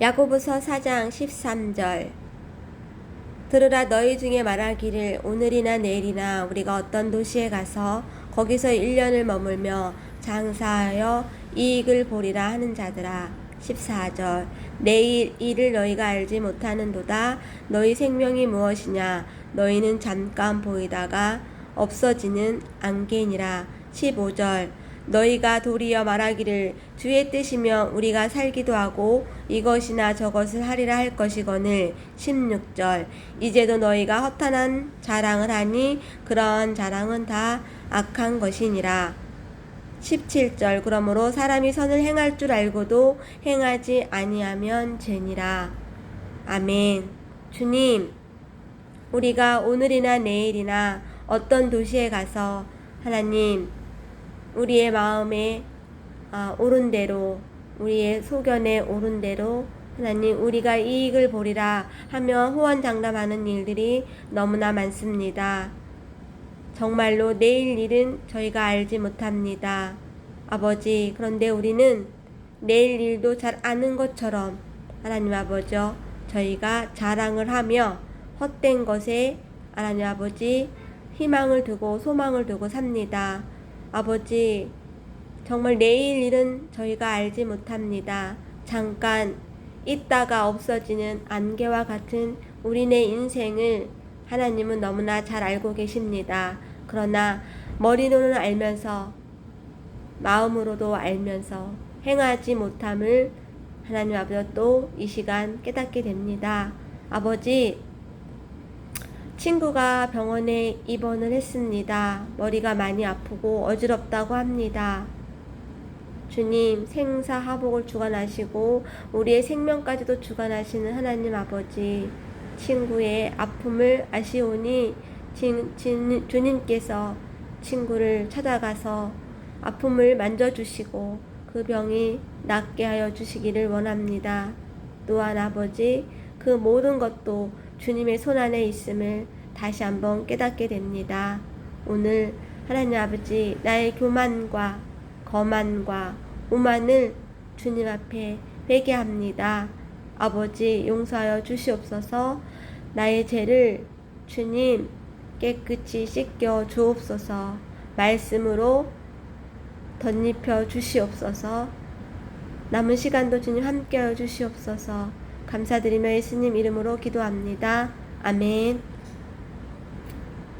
야고보서 4장 13절. 들으라 너희 중에 말하기를 오늘이나 내일이나 우리가 어떤 도시에 가서 거기서 1년을 머물며 장사하여 이익을 보리라 하는 자들아. 14절. 내일 일을 너희가 알지 못하는도다. 너희 생명이 무엇이냐? 너희는 잠깐 보이다가 없어지는 안개니라. 15절 너희가 도리어 말하기를 주의 뜻이면 우리가 살기도 하고 이것이나 저것을 하리라 할 것이거늘. 16절. 이제도 너희가 허탄한 자랑을 하니 그러한 자랑은 다 악한 것이니라. 17절. 그러므로 사람이 선을 행할 줄 알고도 행하지 아니하면 죄니라. 아멘. 주님 우리가 오늘이나 내일이나 어떤 도시에 가서 하나님 우리의 마음에 아, 옳은 대로 우리의 소견에 옳은 대로 하나님 우리가 이익을 보리라 하며 호언장담하는 일들이 너무나 많습니다. 정말로 내일 일은 저희가 알지 못합니다. 아버지 그런데 우리는 내일 일도 잘 아는 것처럼 하나님 아버지요 저희가 자랑을 하며 헛된 것에 하나님 아버지 희망을 두고 소망을 두고 삽니다. 아버지, 정말 내일 일은 저희가 알지 못합니다. 잠깐 있다가 없어지는 안개와 같은 우리네 인생을 하나님은 너무나 잘 알고 계십니다. 그러나 머리로는 알면서 마음으로도 알면서 행하지 못함을 하나님 아버지 또 이 시간 깨닫게 됩니다. 아버지, 친구가 병원에 입원을 했습니다. 머리가 많이 아프고 어지럽다고 합니다. 주님, 생사 하복을 주관하시고 우리의 생명까지도 주관하시는 하나님 아버지, 친구의 아픔을 아시오니 진, 진, 주님께서 친구를 찾아가서 아픔을 만져주시고 그 병이 낫게 하여 주시기를 원합니다. 또한 아버지, 그 모든 것도 주님의 손 안에 있음을 다시 한번 깨닫게 됩니다. 오늘 하나님 아버지 나의 교만과 거만과 오만을 주님 앞에 회개합니다. 아버지 용서하여 주시옵소서 나의 죄를 주님 깨끗이 씻겨 주옵소서 말씀으로 덧입혀 주시옵소서 남은 시간도 주님 함께하여 주시옵소서 감사드리며 예수님 이름으로 기도합니다. 아멘.